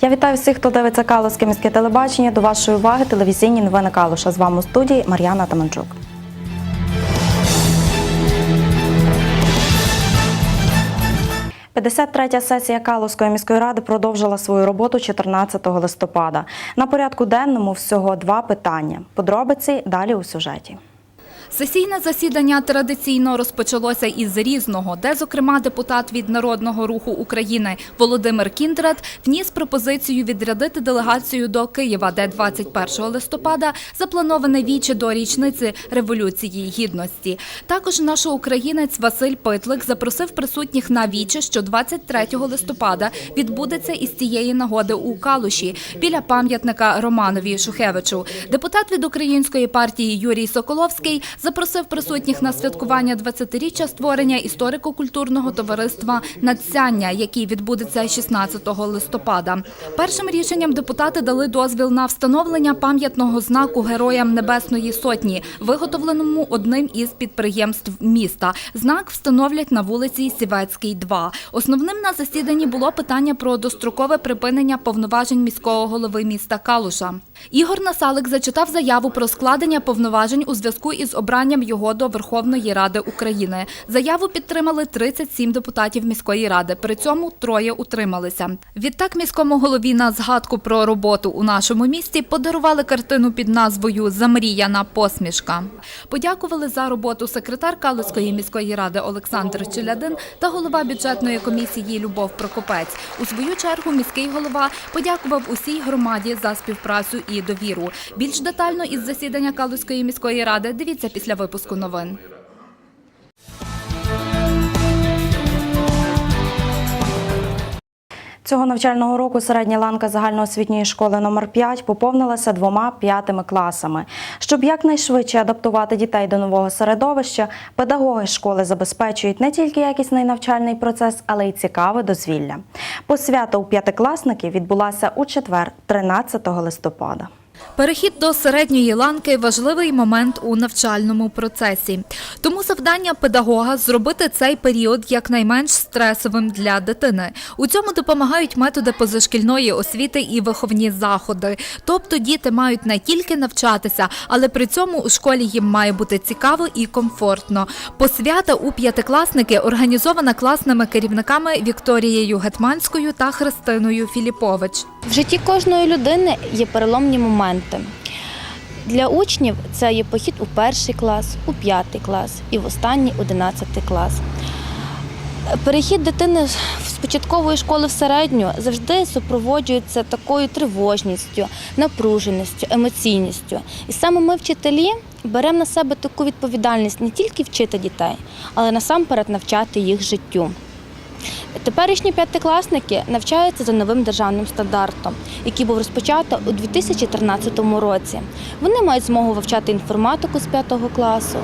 Я вітаю всіх, хто дивиться Калузьке міське телебачення. До вашої уваги телевізійні новини Калуша. З вами у студії Мар'яна Таманчук. – 53-я сесія Калузької міської ради продовжила свою роботу 14 листопада. На порядку денному всього два питання. Подробиці далі у сюжеті. Сесійне засідання традиційно розпочалося із різного, де, зокрема, депутат від Народного руху України Володимир Кіндрат вніс пропозицію відрядити делегацію до Києва, де 21 листопада заплановане віче до річниці Революції Гідності. Також наш українець Василь Питлик запросив присутніх на віче, що 23 листопада відбудеться із цієї нагоди у Калуші біля пам'ятника Романові Шухевичу. Депутат від української партії Юрій Соколовський запросив присутніх на святкування 20-річчя створення історико-культурного товариства «Надсяння», який відбудеться 16 листопада. Першим рішенням депутати дали дозвіл на встановлення пам'ятного знаку Героям Небесної Сотні, виготовленому одним із підприємств міста. Знак встановлять на вулиці Сівецькій, 2. Основним на засіданні було питання про дострокове припинення повноважень міського голови міста Калуша. Ігор Насалик зачитав заяву про складення повноважень у зв'язку із обранням його до Верховної Ради України. Заяву підтримали 37 депутатів міської ради. При цьому троє утрималися. Відтак міському голові на згадку про роботу у нашому місті подарували картину під назвою Замріяна посмішка. Подякували за роботу секретар Калуської міської ради Олександр Челядин та голова бюджетної комісії Любов Прокопець. У свою чергу міський голова подякував усій громаді за співпрацю і довіру. Більш детально із засідання Калуської міської ради дивіться після випуску новин. Цього навчального року середня ланка загальноосвітньої школи номер 5 поповнилася двома п'ятими класами. Щоб якнайшвидше адаптувати дітей до нового середовища, педагоги школи забезпечують не тільки якісний навчальний процес, але й цікаве дозвілля. Посвята у п'ятикласники відбулася у четвер, 13 листопада. Перехід до середньої ланки важливий момент у навчальному процесі. Тому завдання педагога зробити цей період якнайменш стресовим для дитини. У цьому допомагають методи позашкільної освіти і виховні заходи. Тобто діти мають не тільки навчатися, але при цьому у школі їм має бути цікаво і комфортно. Посвята у п'ятикласники організована класними керівниками Вікторією Гетманською та Христиною Філіпович. В житті кожної людини є переломні моменти. Для учнів це є похід у перший клас, у п'ятий клас і в останній одинадцятий клас. Перехід дитини з початкової школи в середню завжди супроводжується такою тривожністю, напруженістю, емоційністю. І саме ми, вчителі, беремо на себе таку відповідальність не тільки вчити дітей, але насамперед навчати їх життю. Теперішні п'ятикласники навчаються за новим державним стандартом, який був розпочато у 2013 році. Вони мають змогу вивчати інформатику з п'ятого класу,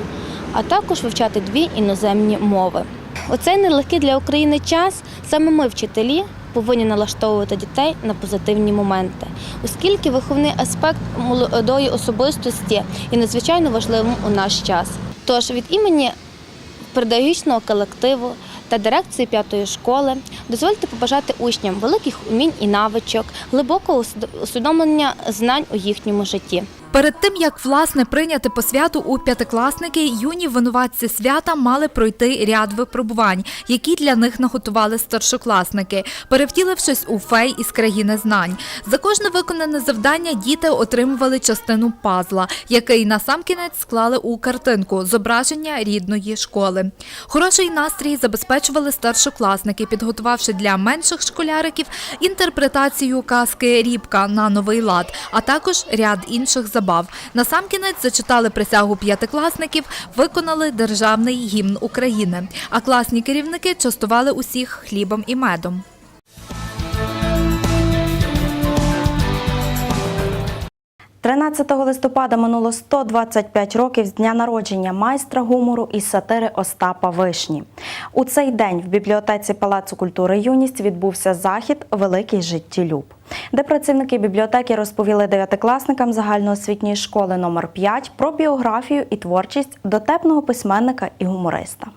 а також вивчати дві іноземні мови. У цей нелегкий для України час саме ми, вчителі, повинні налаштовувати дітей на позитивні моменти, оскільки виховний аспект молодої особистості є надзвичайно важливим у наш час. Тож від імені педагогічного колективу та дирекції п'ятої школи дозвольте побажати учням великих умінь і навичок, глибокого усвідомлення знань у їхньому житті. Перед тим як власне прийняти посвяту у п'ятикласники, юні винуватці свята мали пройти ряд випробувань, які для них наготували старшокласники, перевтілившись у фей із країни знань. За кожне виконане завдання діти отримували частину пазла, який насамкінець склали у картинку зображення рідної школи. Хороший настрій забезпечували старшокласники, підготувавши для менших школяриків інтерпретацію казки Рібка на новий лад, а також ряд інших забав. Насамкінець зачитали присягу п'ятикласників, виконали державний гімн України. А класні керівники частували усіх хлібом і медом. – 13 листопада минуло 125 років з дня народження майстра гумору і сатири Остапа Вишні. У цей день в бібліотеці Палацу культури Юність відбувся захід Великий життєлюб, де працівники бібліотеки розповіли дев'ятикласникам загальноосвітньої школи номер 5 про біографію і творчість дотепного письменника і гумориста.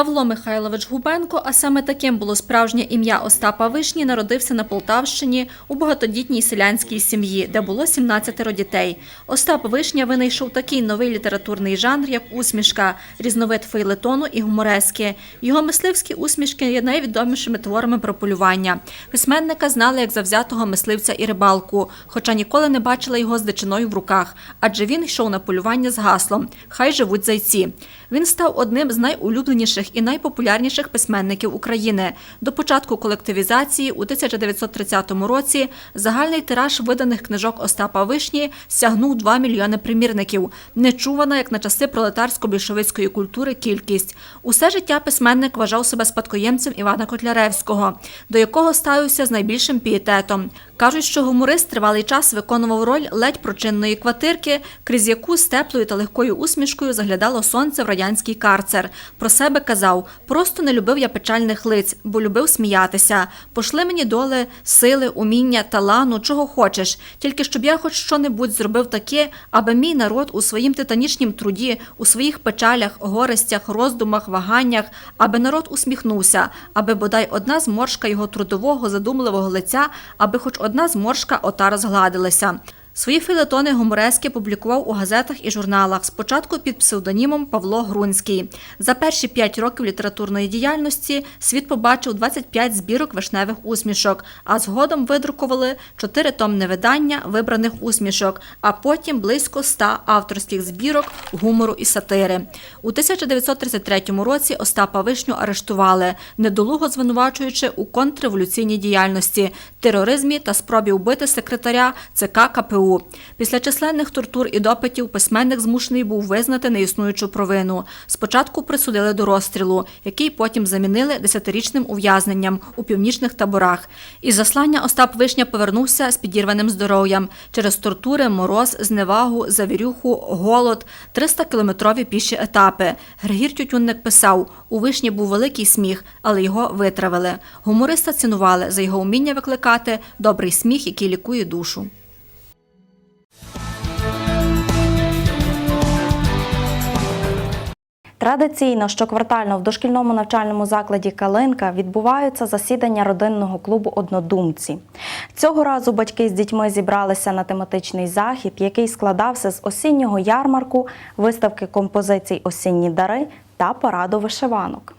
Павло Михайлович Губенко, а саме таким було справжнє ім'я Остапа Вишні, народився на Полтавщині у багатодітній селянській сім'ї, де було 17 дітей. Остап Вишня винайшов такий новий літературний жанр, як усмішка, різновид фейлетону і гуморески. Його мисливські усмішки є найвідомішими творами про полювання. Письменника знали як завзятого мисливця і рибалку, хоча ніколи не бачили його з дичиною в руках, адже він йшов на полювання з гаслом Хай живуть зайці. Він став одним з найулюбленіших і найпопулярніших письменників України. До початку колективізації у 1930 році загальний тираж виданих книжок Остапа Вишні сягнув 2 мільйони примірників. Нечувана, як на часи пролетарсько-більшовицької культури, кількість. Усе життя письменник вважав себе спадкоємцем Івана Котляревського, до якого ставився з найбільшим пієтетом. Кажуть, що гуморист тривалий час виконував роль ледь прочинної квартирки, крізь яку з теплою та легкою усмішкою заглядало сонце в радянський карцер. Про себе казав: просто не любив я печальних лиць, бо любив сміятися. Пошли мені доли, сили, уміння, талану, чого хочеш, тільки щоб я хоч що-небудь зробив таке, аби мій народ у своїм титанічнім труді, у своїх печалях, горестях, роздумах, ваганнях, аби народ усміхнувся, аби бодай одна зморшка його трудового, задумливого лиця, аби хоч одна зморшка ота розгладилася. Свої філетони гуморески публікував у газетах і журналах, спочатку під псевдонімом Павло Грунський. За перші п'ять років літературної діяльності світ побачив 25 збірок вишневих усмішок, а згодом видрукували чотири томне видання вибраних усмішок, а потім близько ста авторських збірок гумору і сатири. У 1933 році Остапа Вишню арештували, недолуго звинувачуючи у контрреволюційній діяльності, тероризмі та спробі вбити секретаря ЦК КПУ. Після численних тортур і допитів письменник змушений був визнати неіснуючу провину. Спочатку присудили до розстрілу, який потім замінили десятирічним ув'язненням у північних таборах. Із заслання Остап Вишня повернувся з підірваним здоров'ям через тортури, мороз, зневагу, завірюху, голод, 300-кілометрові піші етапи. Григір Тютюнник писав: у вишні був великий сміх, але його витравили. Гумориста цінували за його уміння викликати добрий сміх, який лікує душу. Традиційно щоквартально в дошкільному навчальному закладі Калинка відбуваються засідання родинного клубу Однодумці. Цього разу батьки з дітьми зібралися на тематичний захід, який складався з осіннього ярмарку, виставки композицій Осінні дари та параду вишиванок.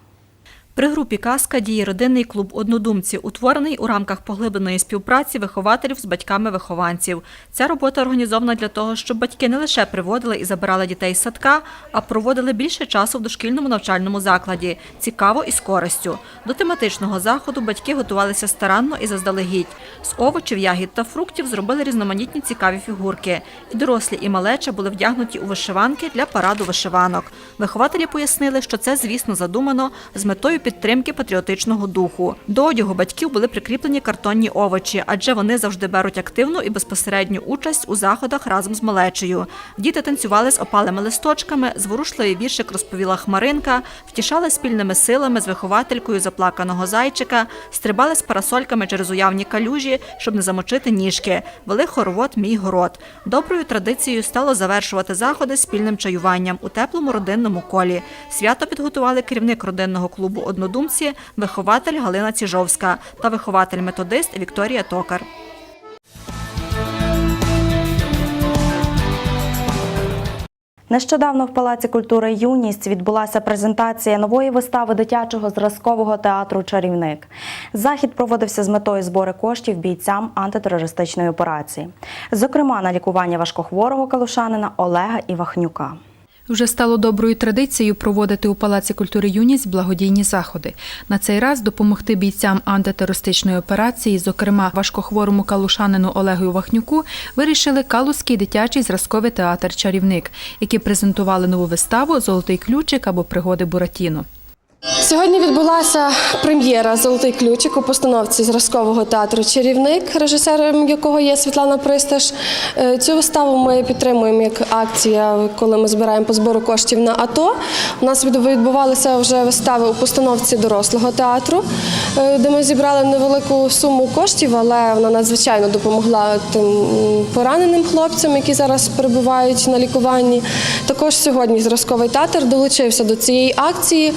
При групі Казка діє родинний клуб однодумці, утворений у рамках поглибленої співпраці вихователів з батьками вихованців. Ця робота організована для того, щоб батьки не лише приводили і забирали дітей з садка, а проводили більше часу в дошкільному навчальному закладі, цікаво і з користю. До тематичного заходу батьки готувалися старанно і заздалегідь. З овочів, ягід та фруктів зробили різноманітні цікаві фігурки. І дорослі, і малеча були вдягнуті у вишиванки для параду вишиванок. Вихователі пояснили, що це, звісно, задумано з метою підтримки патріотичного духу. До одягу батьків були прикріплені картонні овочі, адже вони завжди беруть активну і безпосередню участь у заходах разом з малечею. Діти танцювали з опалими листочками, зворушливий віршик розповіла Хмаринка, втішали спільними силами з вихователькою заплаканого зайчика, стрибали з парасольками через уявні калюжі, щоб не замочити ніжки. Вели хоровод Мій город. Доброю традицією стало завершувати заходи спільним чаюванням у теплому родинному колі. Свято підготували керівник родинного клубу однодумці, вихователь Галина Ціжовська та вихователь-методист Вікторія Токар. Нещодавно в Палаці культури Юність відбулася презентація нової вистави дитячого зразкового театру Чарівник. Захід проводився з метою збору коштів бійцям антитерористичної операції, зокрема на лікування важкохворого калушанина Олега Івахнюка. Вже стало доброю традицією проводити у Палаці культури юність благодійні заходи. На цей раз допомогти бійцям антитерористичної операції, зокрема важкохворому калушанину Олегу Вахнюку, вирішили Калузький дитячий зразковий театр Чарівник, які презентували нову виставу Золотий ключик або пригоди Буратіно. Сьогодні відбулася прем'єра Золотий ключик у постановці зразкового театру Чарівник, режисером якого є Світлана Присташ. Е, Цю виставу ми підтримуємо як акція, коли ми збираємо по збору коштів на АТО. У нас відбувалися вже вистави у постановці дорослого театру. Е, де ми зібрали невелику суму коштів, але вона надзвичайно допомогла тим пораненим хлопцям, які зараз перебувають на лікуванні. Також сьогодні зразковий театр долучився до цієї акції.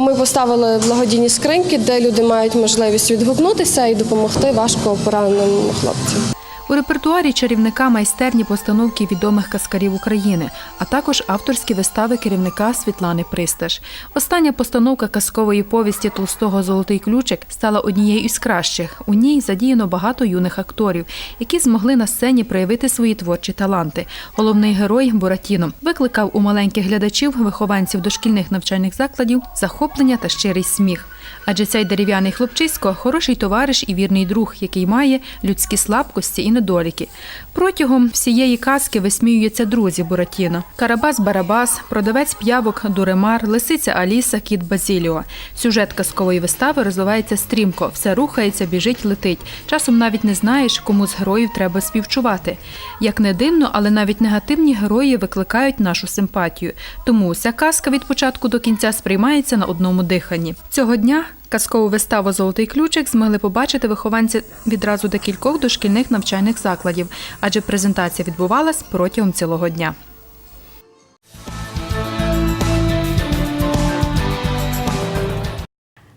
Ми поставили благодійні скриньки, де люди мають можливість відгукнутися і допомогти важко пораненим хлопцям. У репертуарі чарівника майстерні постановки відомих каскарів України, а також авторські вистави керівника Світлани Присташ. Остання постановка казкової повісті Толстого Золотий ключик стала однією із кращих. У ній задіяно багато юних акторів, які змогли на сцені проявити свої творчі таланти. Головний герой Буратіно викликав у маленьких глядачів, вихованців дошкільних навчальних закладів, захоплення та щирий сміх. Адже цей дерев'яний хлопчисько хороший товариш і вірний друг, який має людські слабкості і недоліки. Протягом всієї казки висміюються друзі Буратіно: Карабас-Барабас, продавець п'явок Дуремар, лисиця Аліса, кіт Базіліо. Сюжет казкової вистави розвивається стрімко, все рухається, біжить, летить. Часом навіть не знаєш, кому з героїв треба співчувати. Як не дивно, але навіть негативні герої викликають нашу симпатію. Тому ця казка від початку до кінця сприймається на одному диханні. Цього дня казкову виставу Золотий ключик змогли побачити вихованці відразу декількох дошкільних навчальних закладів, адже презентація відбувалась протягом цілого дня.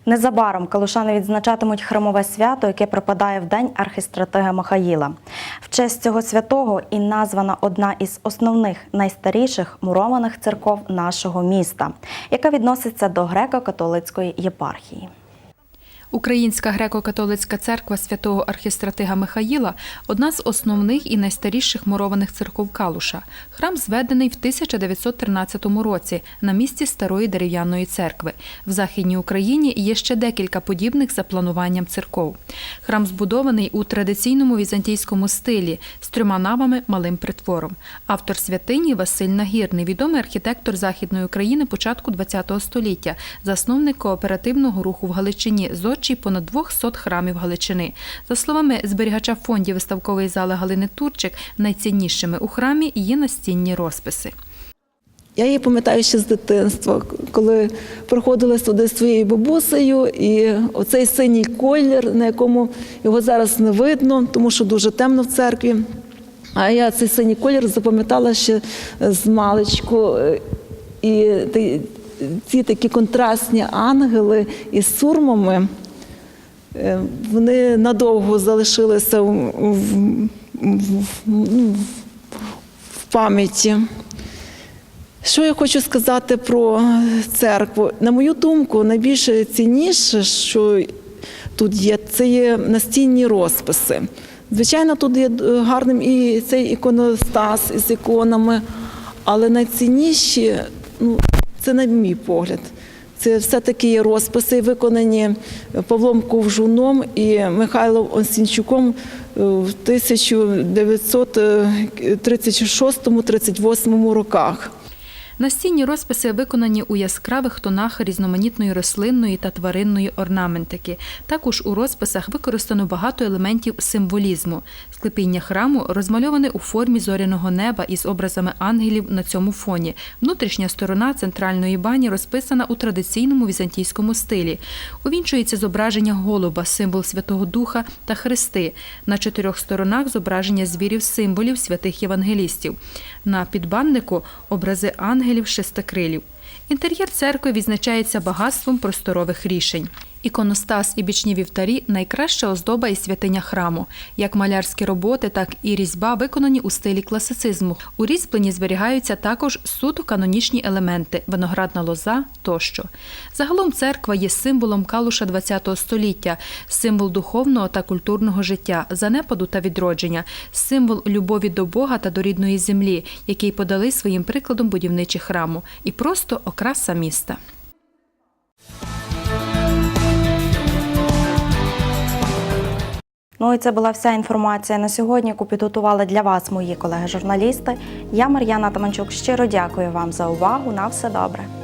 Незабаром калушани відзначатимуть храмове свято, яке припадає в день архістратига Михаїла. В честь цього святого і названа одна із основних найстаріших мурованих церков нашого міста, яка відноситься до греко-католицької єпархії. Українська греко-католицька церква святого архістратига Михаїла одна з основних і найстаріших мурованих церков Калуша. Храм зведений в 1913 році на місці старої дерев'яної церкви. В Західній Україні є ще декілька подібних за плануванням церков. Храм збудований у традиційному візантійському стилі з трьома навами малим притвором. Автор святині Василь Нагірний, відомий архітектор Західної України початку ХХ століття, засновник кооперативного руху в Галичині, зодчий понад 200 храмів Галичини. За словами зберігача фондів виставкової зали Галини Турчик, найціннішими у храмі є настінні розписи. Я її пам'ятаю ще з дитинства, коли приходила сюди зі своєю бабусею, і оцей синій колір, на якому його зараз не видно, тому що дуже темно в церкві. А я цей синій колір запам'ятала ще з маличку. І ці такі контрастні ангели із сурмами, е, вони надовго залишилися в, в, в, ну, в пам'яті. Що я хочу сказати про церкву? На мою думку, найбільше цінніше, що тут є, це є настінні розписи. Звичайно, тут є гарним і цей іконостас із іконами, але найцінніші, ну, це на мій погляд. Це все-таки є розписи, виконані Павлом Ковжуном і Михайлом Осінчуком е, в 1936-38 роках. Настінні розписи виконані у яскравих тонах різноманітної рослинної та тваринної орнаментики. Також у розписах використано багато елементів символізму. Склепіння храму розмальоване у формі зоряного неба із образами ангелів на цьому фоні. Внутрішня сторона центральної бані розписана у традиційному візантійському стилі. Увінчується зображення голуба, символ Святого Духа та хрести. На чотирьох сторонах зображення звірів символів святих євангелістів. На підбаннику образи ангелів шестикрилів. Інтер'єр церкви відзначається багатством просторових рішень. Іконостас і бічні вівтарі найкраща оздоба і святиня храму. Як малярські роботи, так і різьба виконані у стилі класицизму. У різьбленні зберігаються також суто канонічні елементи виноградна лоза тощо. Загалом церква є символом калуша ХХ століття, символ духовного та культурного життя, занепаду та відродження, символ любові до Бога та до рідної землі, який подали своїм прикладом будівничі храму, і просто окраса міста. Ну і це була вся інформація на сьогодні, яку підготували для вас мої колеги-журналісти. Я Мар'яна Таманчук. Щиро дякую вам за увагу. На все добре.